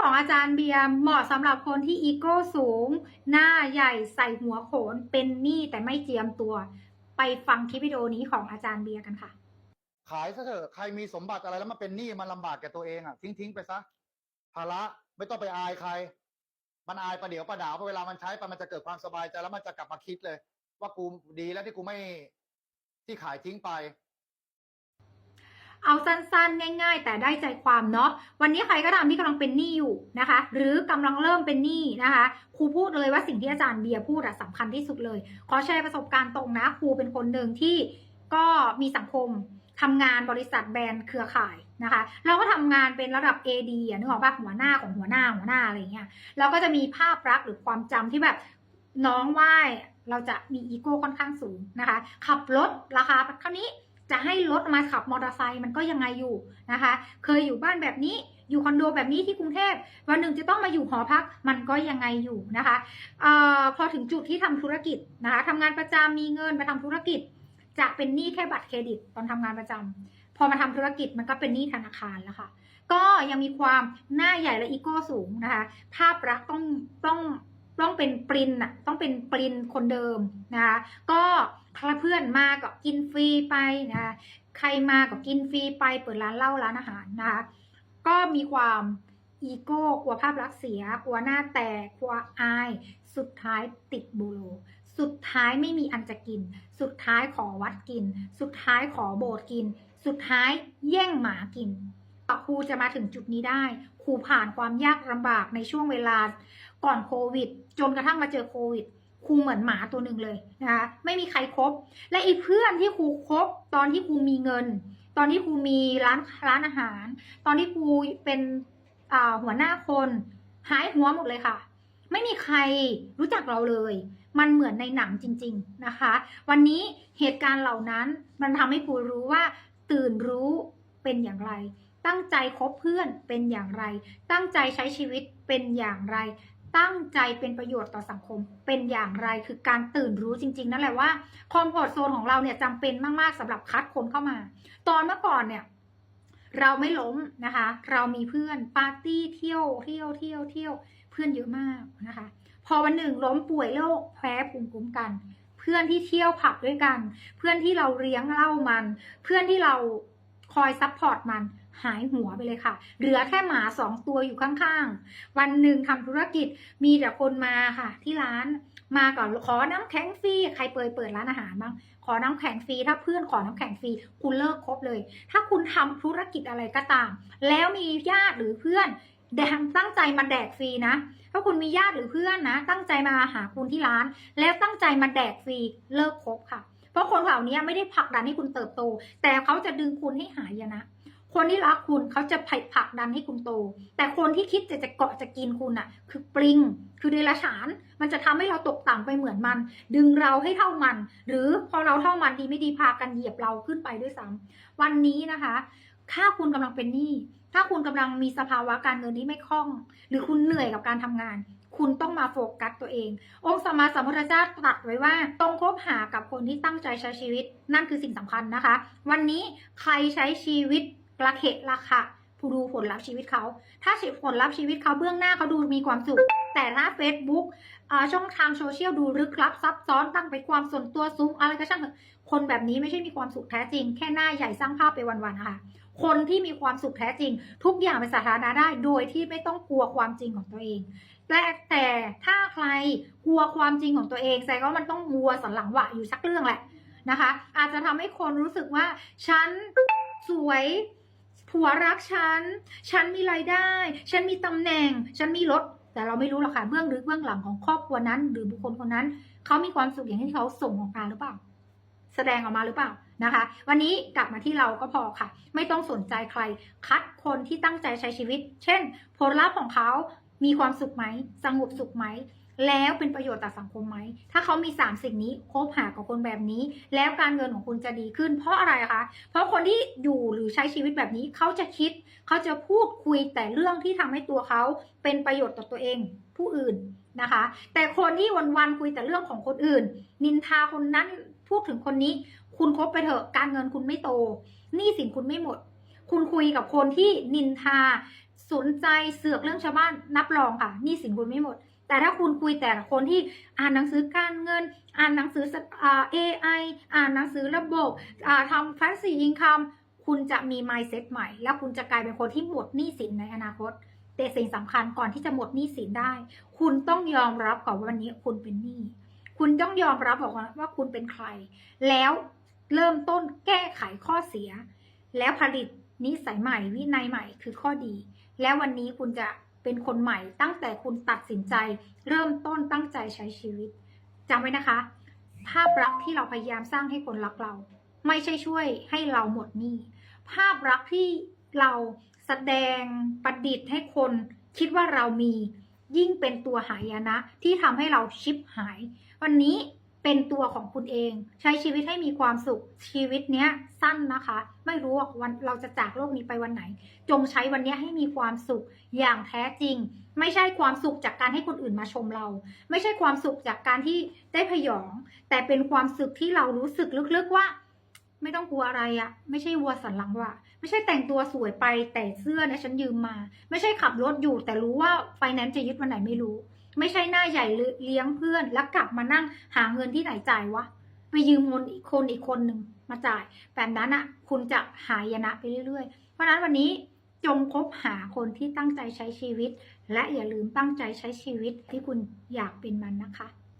ของอาจารย์เบียร์เหมาะสำหรับคนที่อีโก้สูง หน้าใหญ่ใส่หัวโขนเป็นหนี้แต่ไม่เจียมตัว ไปฟังคลิปวิดีโอนี้ของอาจารย์เบียร์กันค่ะ ขายซะเถอะใครมีสมบัติอะไรแล้วมาเป็นหนี้มันลำบากแก่ตัวเองอะทิ้งทิ้งๆไปซะภาระไม่ต้องไปอายใคร มันอายประเดี๋ยวประดาวพอเวลามันใช้ไปมันจะเกิดความสบายใจแล้วมันจะกลับมาคิดเลย ว่ากูดีแล้วที่กูไม่ที่ขายทิ้งไป เอาสั้นๆ ง่าย ๆ แต่ได้ใจความเนาะวันนี้ใครก็ตามที่กำลังเป็นหนี้อยู่นะคะ หรือกำลังเริ่มเป็นหนี้นะคะครูพูดเลยว่าสิ่งที่อาจารย์เบียร์พูดอะสำคัญที่สุดเลย ขอแชร์ประสบการณ์ตรงนะครูเป็นคนหนึ่งที่ก็มีสังคมทำงานบริษัทแบรนด์เครือข่ายนะคะ เราก็ทำงานเป็นระดับ AD อะนึกออกปะหัวหน้าของหัวหน้าหัวหน้าอะไรเงี้ยเราก็จะมีภาพลักษณ์หรือความจำที่แบบน้องไหว้เราจะมีอีโก้ค่อนข้างสูงนะคะ ขับรถราคาเท่านี้ จะให้รถมาขับมอเตอร์ไซค์มันก็ยังไงอยู่นะคะ เคยอยู่บ้านแบบนี้อยู่คอนโดแบบนี้ที่กรุงเทพวันหนึ่งจะต้องมาอยู่หอพักมันก็ยังไงอยู่นะคะออพอถึงจุดที่ทำธุรกิจนะคะทำงานประจำมีเงินมาทำธุรกิจจะเป็นหนี้แค่บัตรเครดิตตอนทำงานประจำพอมาทำธุรกิจมันก็เป็นหนี้ธนาคารแล้วค่ะ ก็ยังมีความหน้าใหญ่และอีโก้สูงนะคะ ภาพลักต้องต้องต้องเป็นปรินอะต้องเป็นปรินคนเดิมนะคะก็ เพื่อนมาก็กินฟรีไปนะคะใครมาก็กินฟรีไปเปิดร้านเหล้าร้านอาหารนะคะก็มีความอีโก้กลัวภาพลักษณ์เสียกลัวหน้าแตกกลัวอาย สุดท้ายติดบูโรสุดท้ายไม่มีอันจะกิน สุดท้ายขอวัดกิน สุดท้ายขอโบสถ์กิน สุดท้ายแย่งหมากินครูจะมาถึงจุดนี้ได้ ครูผ่านความยากลำบากในช่วงเวลาก่อนโควิด จนกระทั่งมาเจอโควิด ครูเหมือนหมาตัวหนึ่งเลยนะคะไม่มีใครครบ และไอ้เพื่อนที่ครูคบตอนที่ครูมีเงิน ตอนที่ครูมีร้านร้านอาหาร ตอนที่ครูเป็นหัวหน้าคนหายหัวหมดเลยค่ะ ไม่มีใครรู้จักเราเลย มันเหมือนในหนังจริง ๆนะคะ วันนี้เหตุการณ์เหล่านั้นมันทำให้ครูรู้ว่า ตื่นรู้เป็นอย่างไรตั้งใจคบเพื่อนเป็นอย่างไร ตั้งใจใช้ชีวิตเป็นอย่างไร ตั้งใจเป็นประโยชน์ต่อสังคมเป็นอย่างไรคือการตื่นรู้จริง ๆ นั่นแหละว่าคอมฟอร์ทโซนของเราเนี่ยจำเป็นมากๆสำหรับคัดคนเข้ามา ตอนเมื่อก่อนเนี่ยเราไม่ล้มนะคะ เรามีเพื่อนปาร์ตี้เที่ยวเที่ยวเที่ยวเที่ยวเพื่อนเยอะมากนะคะ พอวันหนึ่งล้มป่วยโรคแพ้ภูมิคุ้มกัน เพื่อนที่เที่ยวผับด้วยกัน เพื่อนที่เราเลี้ยงเล้ามัน เพื่อนที่เราคอยซัพพอร์ตมัน หายหัวไปเลยค่ะ เหลือแค่หมาสองตัวอยู่ข้างๆ วันหนึ่งทำธุรกิจมีแต่คนมาค่ะ ที่ร้านมาก่อนขอน้ำแข็งฟรีใครเปิดเปิดร้านอาหารบ้างขอน้ำแข็งฟรีถ้าเพื่อนขอน้ำแข็งฟรีคุณเลิกครบเลย ถ้าคุณทำธุรกิจอะไรก็ตาม แล้วมีญาติหรือเพื่อนแดงตั้งใจมาแดกฟรีนะถ้าคุณมีญาติหรือเพื่อนนะ ตั้งใจมาหาคุณที่ร้าน แล้วตั้งใจมาแดกฟรีเลิกครบค่ะ เพราะคนเหล่านี้ไม่ได้ผลักดันให้คุณเติบโต แต่เขาจะดึงคุณให้หายนะ คนที่รักคุณเขาจะผลักดันให้คุณโต แต่คนที่คิดจะจะเกาะจะกินคุณอะ คือปลิง คือเดรัจฉาน มันจะทำให้เราตกต่ำไปเหมือนมัน ดึงเราให้เท่ามัน หรือพอเราเท่ามันดีไม่ดีพากันเหยียบเราขึ้นไปด้วยซ้ำวันนี้นะคะ ถ้าคุณกำลังเป็นหนี้ ถ้าคุณกำลังมีสภาวะการเงินที่ไม่คล่อง หรือคุณเหนื่อยกับการทำงานคุณต้องมาโฟกัสตัวเอง องค์สมมาสัมพุทธเจ้าตรัสไว้ว่าต้องคบหากับคนที่ตั้งใจใช้ชีวิต นั่นคือสิ่งสำคัญนะคะ วันนี้ใครใช้ชีวิต ระเขะระขะผู้ดูผลลัพธ์ชีวิตเขา ถ้าผลลัพธ์ชีวิตเขาเบื้องหน้าเขาดูมีความสุข แต่ถ้า Facebook ช่องทางโซเชียลดูลึกลับซับซ้อนตั้งไปความส่วนตัวสูงอะไรก็ช่างเถอะคนแบบนี้ไม่ใช่มีความสุขแท้จริง แค่หน้าใหญ่สร้างภาพไปวันๆนะคะคนที่มีความสุขแท้จริง ทุกอย่างเป็นสาธารณะได้ โดยที่ไม่ต้องกลัวความจริงของตัวเองแต่แต่ถ้าใครกลัวความจริงของตัวเองแสดงว่ามันต้องวัวสันหลังหวะอยู่สักเรื่องแหละนะคะ อาจจะทำให้คนรู้สึกว่าฉันสวย ผัวรักฉัน ฉันมีรายได้ ฉันมีตำแหน่ง ฉันมีรถ แต่เราไม่รู้หรอกค่ะเบื้องลึกเบื้องหลังของครอบครัวนั้น หรือบุคคลคนนั้น เขามีความสุขอย่างที่เขาส่งออกมาหรือเปล่า แสดงออกมาหรือเปล่านะคะ วันนี้กลับมาที่เราก็พอค่ะ ไม่ต้องสนใจใคร คัดคนที่ตั้งใจใช้ชีวิต เช่น ผลลัพธ์ของเขามีความสุขไหม สงบสุขไหม แล้วเป็นประโยชน์ต่อสังคมไหม ถ้าเขามีสามสิ่งนี้คบหากับคนแบบนี้ แล้วการเงินของคุณจะดีขึ้น เพราะอะไรคะ เพราะคนที่อยู่หรือใช้ชีวิตแบบนี้เขาจะคิด เขาจะพูดคุยแต่เรื่องที่ทำให้ตัวเขาเป็นประโยชน์ต่อตัวเองผู้อื่นนะคะ แต่คนที่วันๆคุยแต่เรื่องของคนอื่น นินทาคนนั้นพูดถึงคนนี้ คุณคบไปเถอะการเงินคุณไม่โตหนี้สินคุณไม่หมด คุณคุยกับคนที่นินทาสนใจเสือกเรื่องชาวบ้านนับรองค่ะหนี่สินคุณไม่หมด แต่ถ้าคุณคุยแต่คนที่อ่านหนังสือการเงิน อ่านหนังสือสอ่า AI อ่านหนังสือระบบทำ passive income คุณจะมี mindset ใหม่ แล้วคุณจะกลายเป็นคนที่หมดหนี้สินในอนาคต แต่สิ่งสำคัญก่อนที่จะหมดหนี้สินได้ คุณต้องยอมรับก่อนว่าวันนี้คุณเป็นหนี้คุณต้องยอมรับบอกว่าคุณเป็นใคร แล้วเริ่มต้นแก้ไขข้อเสีย แล้วผลิตนิสัยใหม่วินัยใหม่คือข้อดี แล้ววันนี้คุณจะ เป็นคนใหม่ตั้งแต่คุณตัดสินใจ เริ่มต้นตั้งใจใช้ชีวิตจำไว้นะคะ ภาพลักษณ์ที่เราพยายามสร้างให้คนรักเรา ไม่ใช่ช่วยให้เราหมดหนี้ภาพลักษณ์ที่เราแสดงประดิษฐ์ให้คนคิดว่าเรามียิ่งเป็นตัวหายนะ ที่ทำให้เราชิปหาย วันนี้ เป็นตัวของคุณเอง ใช้ชีวิตให้มีความสุขชีวิตเนี้ยสั้นนะคะ ไม่รู้ว่าวันเราจะจากโลกนี้ไปวันไหน จงใช้วันเนี้ยให้มีความสุขอย่างแท้จริง ไม่ใช่ความสุขจากการให้คนอื่นมาชมเรา ไม่ใช่ความสุขจากการที่ได้พยอง แต่เป็นความสุขที่เรารู้สึกลึกๆว่า ไม่ต้องกลัวอะไรอะไม่ใช่วัวสันหลังว่ะไม่ใช่แต่งตัวสวยไปแต่เสื้อเนี่ยฉันยืมมา ไม่ใช่ขับรถอยู่แต่รู้ว่าไฟแนนซ์จะยึดวันไหนไม่รู้ ไม่ใช่หน้าใหญ่เลี้ยงเพื่อน แล้วกลับมานั่งหาเงินที่ไหนจ่ายวะ ไปยืมเงินอีกคนอีกคนหนึ่งมาจ่าย แบบนั้นอะคุณจะหายนะไปเรื่อยๆ เพราะนั้นวันนี้จงคบหาคนที่ตั้งใจใช้ชีวิต และอย่าลืมตั้งใจใช้ชีวิตที่คุณอยากเป็นมันนะคะ